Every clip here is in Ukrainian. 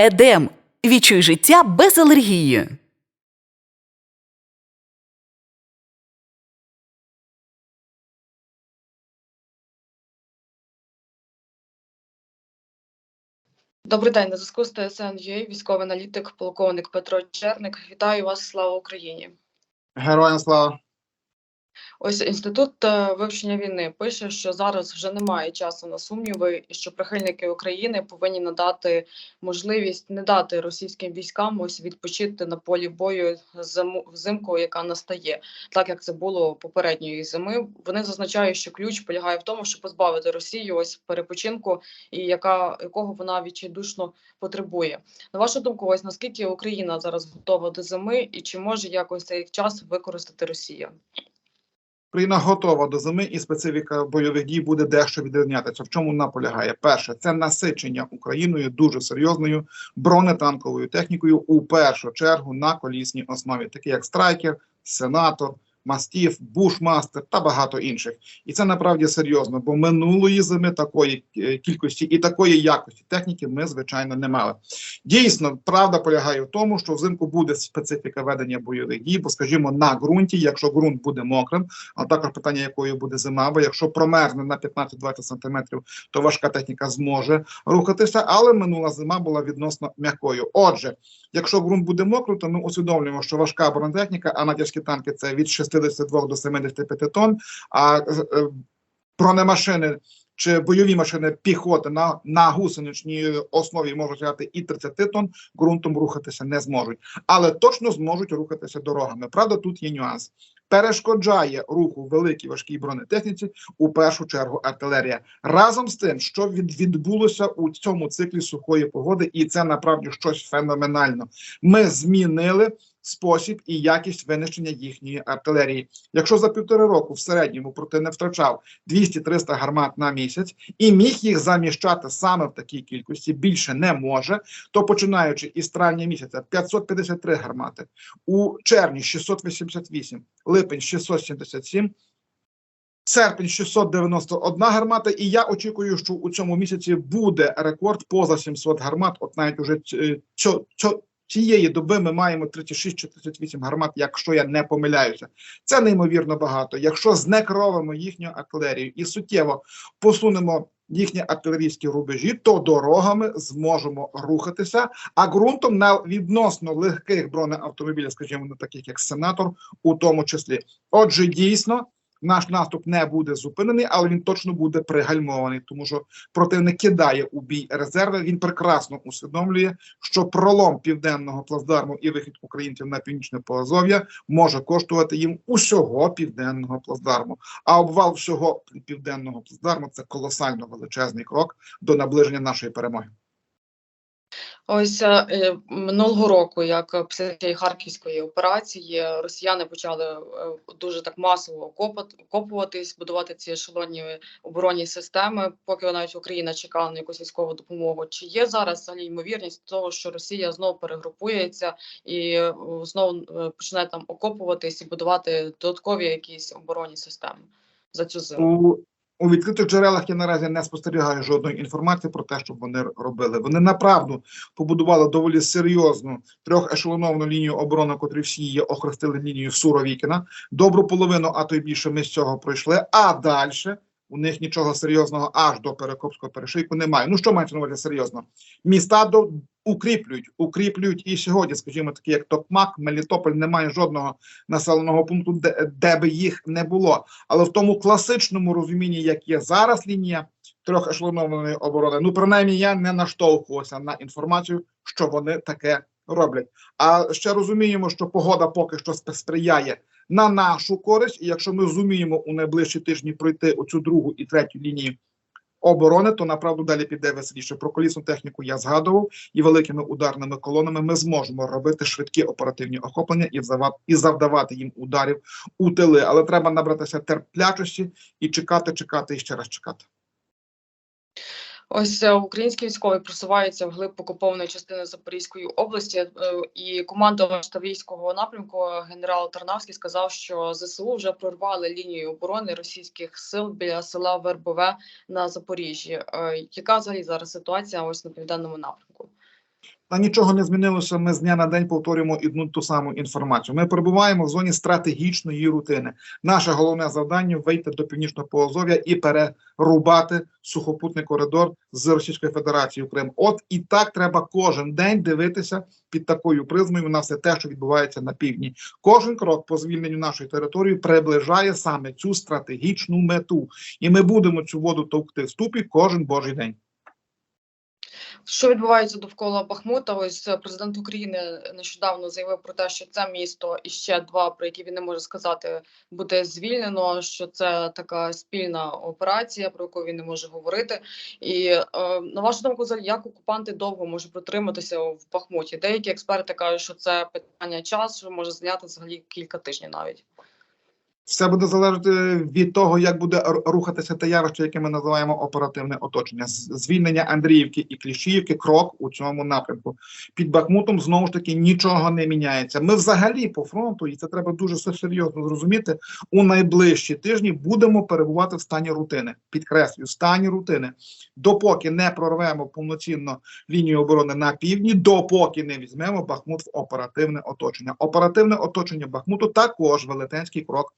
Едем. Відчуй життя без алергії. Добрий день, на зв'язку з ТСН військовий аналітик, полковник Петро Черник. Вітаю вас, слава Україні. Героям слава. Ось інститут е, вивчення війни пише, що зараз вже немає часу на сумніви, і що прихильники України повинні надати можливість не дати російським військам ось відпочити на полі бою взимку, яка настає, так як це було попередньої зими. Вони зазначають, що ключ полягає в тому, щоб позбавити Росію ось перепочинку, і яка якого вона відчайдушно потребує. На вашу думку, ось наскільки Україна зараз готова до зими, і чи може якось цей час використати Росія? Україна готова до зими, і специфіка бойових дій буде дещо відрізнятися. В чому вона полягає? Перше, це насичення Україною дуже серйозною бронетанковою технікою у першу чергу на колісній основі, такі як страйкер, сенатор. Мастів, бушмастер та багато інших, і це направді серйозно, бо минулої зими такої е, кількості і такої якості техніки ми звичайно не мали. Дійсно, правда полягає в тому, що взимку буде специфіка ведення бойових дій, бо, скажімо, на ґрунті, якщо ґрунт буде мокрим, а також питання, якою буде зима, бо якщо промерзне на 15-20 сантиметрів, то важка техніка зможе рухатися. Але минула зима була відносно м'якою. Отже, якщо ґрунт буде мокрий, то ми усвідомлюємо, що важка бронетехніка, а натяжкі танки це від 62 до 75 тонн, а е, бронемашини. Чи бойові машини піхоти на, на гусеничній основі можуть тягати і 30 тонн, ґрунтом рухатися не зможуть, але точно зможуть рухатися дорогами. Правда, тут є нюанс. Перешкоджає руху великій важкій бронетехніці у першу чергу артилерія. Разом з тим, що від, відбулося у цьому циклі сухої погоди, і це направді щось феноменально. Ми змінили спосіб і якість винищення їхньої артилерії. Якщо за півтори року в середньому противник втрачав 200-300 гармат на місяць і міг їх заміщати саме в такій кількості, більше не може, то починаючи із травня місяця 553 гармати, у червні 688, липень 677, серпень 691 гармата, і я очікую, що у цьому місяці буде рекорд поза 700 гармат. От навіть уже ць- цьо, цьо, цієї доби ми маємо 36 чи 38 гармат, якщо я не помиляюся. Це неймовірно багато. Якщо знекровимо їхню артилерію і суттєво посунемо їхні артилерійські рубежі, то дорогами зможемо рухатися, а ґрунтом на відносно легких бронеавтомобілів, скажімо, на таких як сенатор, у тому числі. Отже, дійсно. Наш наступ не буде зупинений, але він точно буде пригальмований, тому що противник кидає у бій резерви. Він прекрасно усвідомлює, що пролом південного плацдарму і вихід українців на північне Поазов'я може коштувати їм усього південного плацдарму. А обвал всього південного плацдарму це колосально величезний крок до наближення нашої перемоги. Ось е, е, минулого року, як після харківської операції, росіяни почали е, дуже так масово окопуватись, будувати ці ешелонні оборонні системи, поки навіть Україна чекала на якусь військову допомогу. Чи є зараз взагалі ймовірність того, що Росія знову перегрупується і знову почне там окопуватись і будувати додаткові якісь оборонні системи за цю зиму? У, відкритих джерелах я наразі не спостерігаю жодної інформації про те, що вони робили. Вони направду побудували доволі серйозну трьохешелоновну лінію оборони, котрі всі її охрестили лінією Суровікіна. Добру половину, а то й більше ми з цього пройшли. А далі у них нічого серйозного аж до Перекопського перешийку немає. Ну що мається на увазі серйозно? Міста до укріплюють, укріплюють і сьогодні, скажімо, такі як Токмак, Мелітополь, немає жодного населеного пункту, де, де би їх не було. Але в тому класичному розумінні, як є зараз лінія трьохешелонованої оборони, ну принаймні я не наштовхувався на інформацію, що вони таке роблять. А ще розуміємо, що погода поки що сприяє на нашу користь, і якщо ми зуміємо у найближчі тижні пройти оцю другу і третю лінії Оборони, то направду далі піде веселіше. Про колісну техніку я згадував, і великими ударними колонами ми зможемо робити швидкі оперативні охоплення і і завдавати їм ударів у тили. Але треба набратися терплячості і чекати, чекати і ще раз чекати. Ось е, українські військові просуваються вглиб окупованої частини Запорізької області, е, і командувач Таврійського напрямку генерал Тарнавський сказав, що ЗСУ вже прорвали лінію оборони російських сил біля села Вербове на Запоріжжі. Е, Яка взагалі зараз ситуація ось на південному напрямку? Та нічого не змінилося. Ми з дня на день повторюємо одну ту саму інформацію. Ми перебуваємо в зоні стратегічної рутини. Наше головне завдання вийти до північного Поазов'я і перерубати сухопутний коридор з Російської Федерації в Крим. От і так треба кожен день дивитися під такою призмою на все те, що відбувається на півдні. Кожен крок по звільненню нашої території приближає саме цю стратегічну мету, і ми будемо цю воду товкти в ступі кожен божий день. Що відбувається довкола Бахмута? Ось е, президент України нещодавно заявив про те, що це місто і ще два, про які він не може сказати, буде звільнено. Що це така спільна операція, про яку він не може говорити. І е, на вашу думку, як окупанти довго можуть протриматися в Бахмуті? Деякі експерти кажуть, що це питання часу, може зайняти взагалі кілька тижнів навіть. Все буде залежати від того, як буде рухатися те явище, яке ми називаємо оперативне оточення. Звільнення Андріївки і Кліщіївки крок у цьому напрямку. Під Бахмутом знову ж таки нічого не міняється. Ми взагалі по фронту, і це треба дуже серйозно зрозуміти. У найближчі тижні будемо перебувати в стані рутини. Підкреслюю, стані рутини. Допоки не прорвемо повноцінно лінію оборони на півдні, допоки не візьмемо Бахмут в оперативне оточення. Оперативне оточення Бахмуту також велетенський крок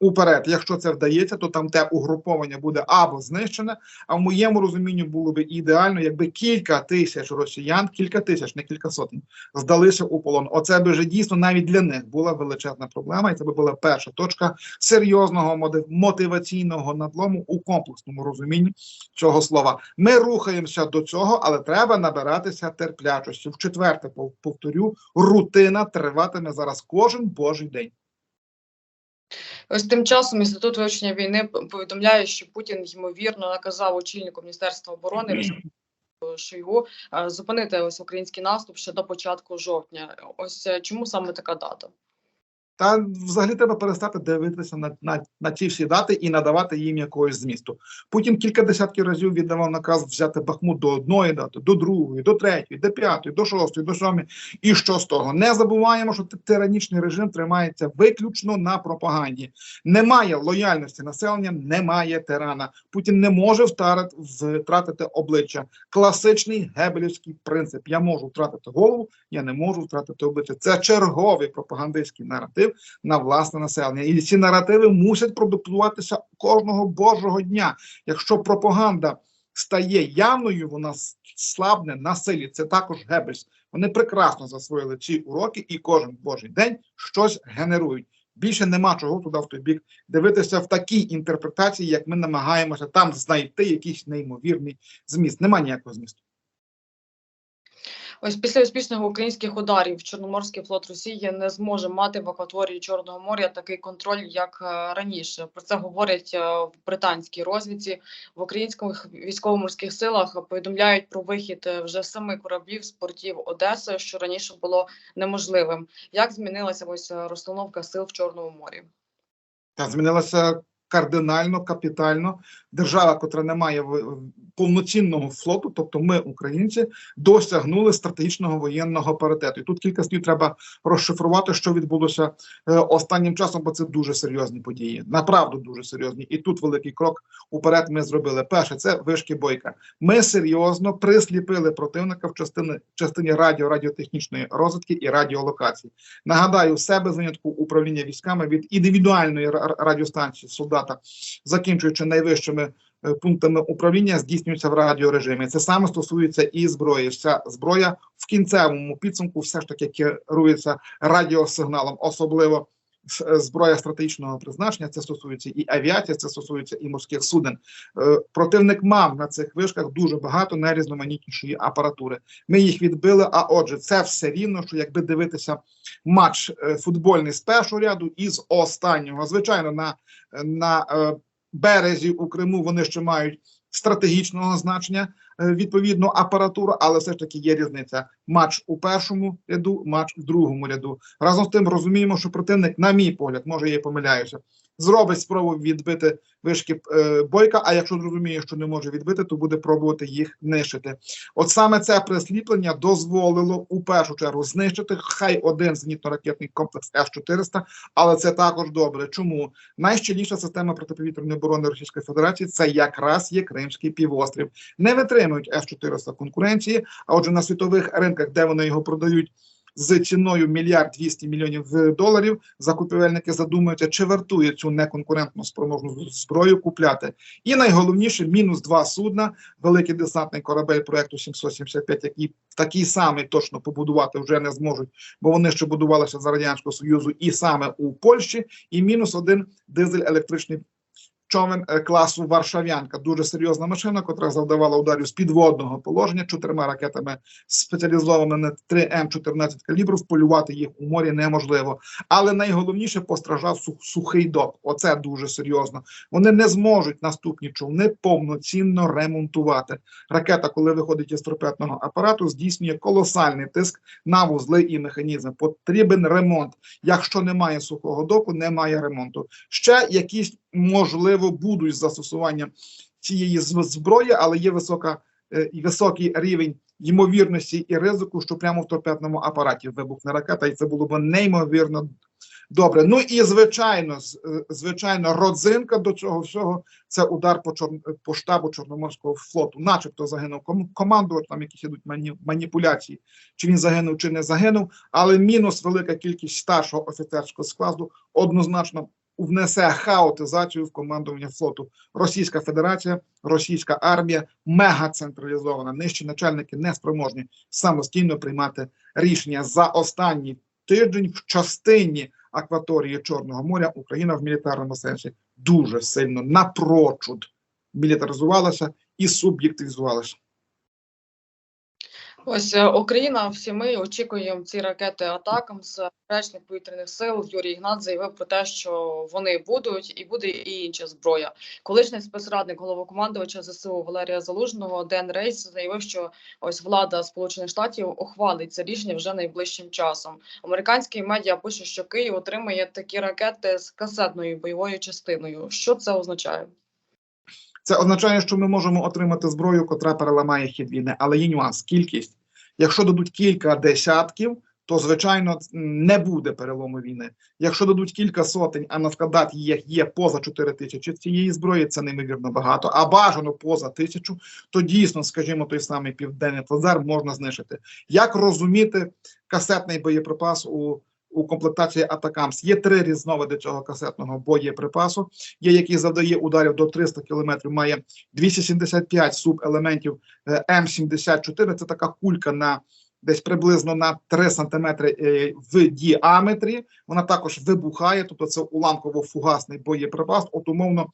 уперед. Якщо це вдається, то там те угруповання буде або знищене. А в моєму розумінні було би ідеально, якби кілька тисяч росіян, кілька тисяч, не кілька сотень, здалися у полон. Оце би вже дійсно навіть для них була величезна проблема, і це би була перша точка серйозного мотиваційного надлому у комплексному розумінні цього слова. Ми рухаємося до цього, але треба набиратися терплячості. В четверте, пов- повторю, рутина триватиме зараз кожен божий день. Ось тим часом інститут вивчення війни повідомляє, що Путін ймовірно наказав очільнику міністерства оборони Шойгу е, зупинити ось український наступ ще до початку жовтня. Ось е, чому саме така дата? Та взагалі треба перестати дивитися на, на, на ці всі дати і надавати їм якогось змісту. Путін кілька десятків разів віддавав наказ взяти Бахмут до одної дати, до другої, до третьої, до п'ятої, до шостої, до сьомої. І що з того? Не забуваємо, що тиранічний режим тримається виключно на пропаганді. Немає лояльності населення, немає тирана. Путін не може втарити, втратити обличчя. Класичний гебелівський принцип. Я можу втратити голову, я не можу втратити обличчя. Це черговий пропагандистський наратив на власне населення. І ці наративи мусять продуктуватися кожного божого дня. Якщо пропаганда стає явною, вона слабне на силі. Це також Геббельс. Вони прекрасно засвоїли ці уроки і кожен божий день щось генерують. Більше нема чого туди в той бік дивитися в такій інтерпретації, як ми намагаємося там знайти якийсь неймовірний зміст. Нема ніякого змісту. Ось після успішних українських ударів Чорноморський флот Росії не зможе мати в акваторії Чорного моря такий контроль, як е, раніше. Про це говорять е, в британській розвідці. В українських військово-морських силах повідомляють про вихід е, вже семи кораблів з портів Одеси, що раніше було неможливим. Як змінилася ось розстановка сил в Чорному морі? Та змінилася кардинально, капітально. Держава, котра не має повноцінного флоту, тобто ми, українці, досягнули стратегічного воєнного паритету. І тут кілька слів треба розшифрувати, що відбулося е, останнім часом, бо це дуже серйозні події. Направду дуже серйозні. І тут великий крок уперед ми зробили. Перше, це вишки бойка. Ми серйозно присліпили противника в частині, частині радіо, радіотехнічної розвитки і радіолокації. Нагадаю, все без винятку управління військами від індивідуальної ра- радіостанції солдата, закінчуючи найвищими е, пунктами управління, здійснюється в радіорежимі. Це саме стосується і зброї. Вся зброя в кінцевому підсумку все ж таки керується радіосигналом, особливо зброя стратегічного призначення. Це стосується і авіації, це стосується і морських суден. Е, Противник мав на цих вишках дуже багато найрізноманітнішої апаратури. Ми їх відбили. А отже, це все рівно, що якби дивитися матч е, футбольний з першого ряду і з останнього. Звичайно, на, на е, березі у Криму вони ще мають стратегічного значення е, відповідну апаратуру, але все ж таки є різниця. Матч у першому ряду, матч у другому ряду. Разом з тим розуміємо, що противник, на мій погляд, може я помиляюся, зробить спробу відбити вишки е, бойка. А якщо зрозуміє, що не може відбити, то буде пробувати їх нищити. От саме це присліплення дозволило у першу чергу знищити хай один зенітно-ракетний комплекс С-400, але це також добре. Чому найщільніша система протиповітряної оборони Російської Федерації це якраз є Кримський півострів. Не витримують С-400 конкуренції. А отже, на світових ринках, де вони його продають. З ціною мільярд 200 мільйонів е, доларів закупівельники задумуються, чи вартує цю неконкурентну спроможну зброю купляти. І найголовніше мінус два судна. Великий десантний корабель проекту 775, який такий самий точно побудувати вже не зможуть, бо вони ще будувалися за радянського союзу, і саме у Польщі. І мінус один дизель електричний. Човен е, класу Варшавянка дуже серйозна машина, котра завдавала ударів з підводного положення чотирма ракетами спеціалізованими на 3 М14 калібрів. Полювати їх у морі неможливо. Але найголовніше постраждав сухий док. Оце дуже серйозно. Вони не зможуть наступні човни повноцінно ремонтувати. Ракета, коли виходить із торпедного апарату, здійснює колосальний тиск на вузли і механізми. Потрібен ремонт. Якщо немає сухого доку, немає ремонту. Ще якісь можливо будуть застосування цієї зброї, але є висока е, і високий рівень ймовірності і ризику, що прямо в торпедному апараті вибухне ракета, і це було б неймовірно добре. Ну і звичайно, е, звичайно, родзинка до цього всього це удар по чор... по штабу Чорноморського флоту, начебто загинув ком... командувач, там якісь ідуть мані... маніпуляції, чи він загинув, чи не загинув, але мінус велика кількість старшого офіцерського складу однозначно внесе хаотизацію в командування флоту. Російська Федерація, російська армія мега централізована. Нижчі начальники не спроможні самостійно приймати рішення за останній тиждень в частині акваторії Чорного моря. Україна в мілітарному сенсі дуже сильно напрочуд мілітаризувалася і суб'єктивізувалася. Ось е, Україна, всі ми очікуємо ці ракети атакам з речних повітряних сил. Юрій Ігнат заявив про те, що вони будуть, і буде і інша зброя. Колишній спецрадник головнокомандувача ЗСУ Валерія Залужного Ден Рейс заявив, що ось влада Сполучених Штатів ухвалить це рішення вже найближчим часом. Американські медіа пишуть, що Київ отримає такі ракети з касетною бойовою частиною. Що це означає? Це означає, що ми можемо отримати зброю, котра переламає хід війни, але є нюанс, кількість. Якщо дадуть кілька десятків, то звичайно не буде перелому війни. Якщо дадуть кілька сотень, а на складах їх є поза 4 тисячі цієї зброї, це неймовірно багато. А бажано поза тисячу, то дійсно, скажімо, той самий південний плазар можна знищити. Як розуміти касетний боєприпас у у комплектації Атакамс є три різновиди цього касетного боєприпасу. Є який завдає ударів до 300 км, має 275 субелементів е, М74. Це така кулька на десь приблизно на 3 см в діаметрі. Вона також вибухає, тобто це уламково-фугасний боєприпас. От умовно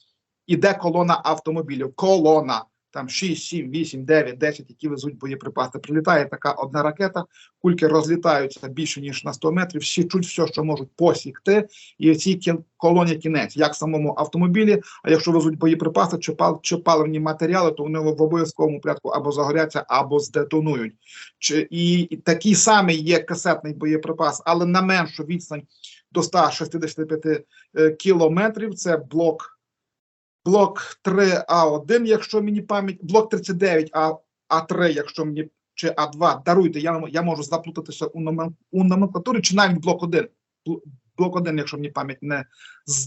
іде колона автомобілів. Колона. Там 6, 7, 8, 9, 10, які везуть боєприпаси. Прилітає така одна ракета, кульки розлітаються більше ніж на 100 метрів. Всі чуть все, що можуть посікти, і в цій колоні кінець, як в самому автомобілі. А якщо везуть боєприпаси чи, пал, чи паливні матеріали, то вони в обов'язковому порядку або загоряться, або здетонують. Чи і, і такий самий є касетний боєприпас, але на меншу відстань до 165 е, кілометрів. Це блок. Блок 3А1, якщо мені пам'ять, блок 39 А, А3, якщо мені чи А2, даруйте, я, я можу заплутатися у, номен, у номенклатурі, чи навіть блок 1. Бл- Блок 1, якщо мені пам'ять не,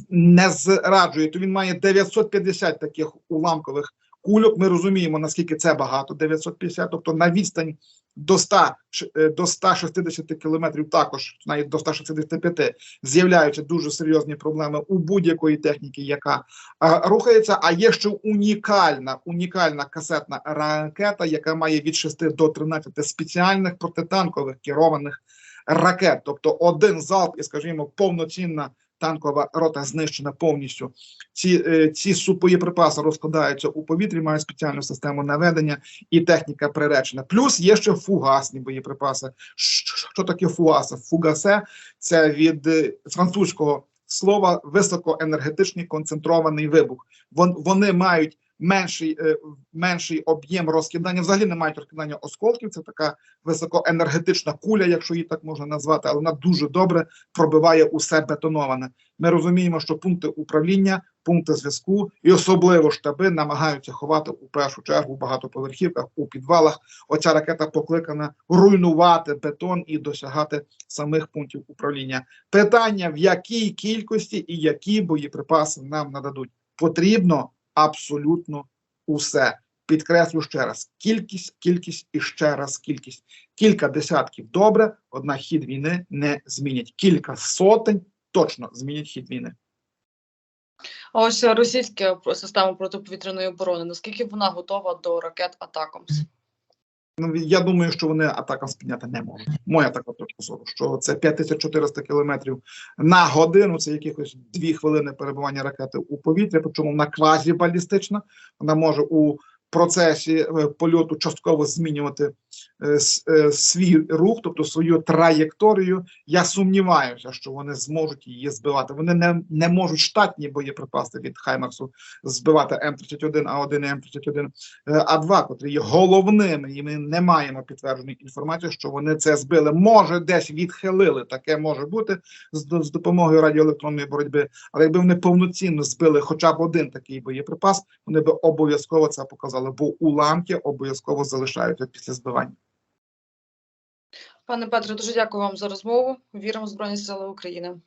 не зраджує, то він має 950 таких уламкових кульок. Ми розуміємо, наскільки це багато, 950, тобто на відстань до 100, ш- е, до 160 кілометрів також, навіть до 165, з'являються дуже серйозні проблеми у будь-якої техніки, яка а, рухається. А є ще унікальна, унікальна касетна ракета, яка має від 6 до 13 спеціальних протитанкових керованих ракет. Тобто один залп, і скажімо, повноцінна танкова рота знищена повністю. Ці, е, ці супоєприпаси розкладаються у повітрі, мають спеціальну систему наведення і техніка приречена. Плюс є ще фугасні боєприпаси. Що таке фугаси? Фугасе це від е, французького слова високоенергетичний концентрований вибух. Вони мають менший, е, менший об'єм розкидання. Взагалі не мають розкидання осколків. Це така високоенергетична куля, якщо її так можна назвати, але вона дуже добре пробиває усе бетоноване. Ми розуміємо, що пункти управління, пункти зв'язку і особливо штаби намагаються ховати у першу чергу в багатоповерхівках у підвалах. Оця ракета покликана руйнувати бетон і досягати самих пунктів управління. Питання в якій кількості і які боєприпаси нам нададуть, потрібно абсолютно усе. Підкреслю ще раз: кількість, кількість і ще раз кількість. Кілька десятків добре, однак хід війни не змінять. Кілька сотень точно змінять хід війни. А ось російська система протиповітряної оборони, наскільки вона готова до ракет Атакамс? Ну, я думаю, що вони атакам спиняти не можуть. Моя така точка зору, що це 5400 кілометрів на годину, це якихось дві хвилини перебування ракети у повітрі, причому вона квазібалістична, вона може у процесі е, польоту частково змінювати е, е, свій рух, тобто свою траєкторію. Я сумніваюся, що вони зможуть її збивати. Вони не, не можуть штатні боєприпаси від Хаймарсу збивати М31, А1 і М31 е, А2, котрі є головними, і ми не маємо підтвердженої інформації, що вони це збили. Може, десь відхилили. Таке може бути з, з допомогою радіоелектронної боротьби. Але якби вони повноцінно збили хоча б один такий боєприпас, вони би обов'язково це показали, бо уламки обов'язково залишаються після збивання. Пане Петре, дуже дякую вам за розмову. Віримо в Збройні Сили України.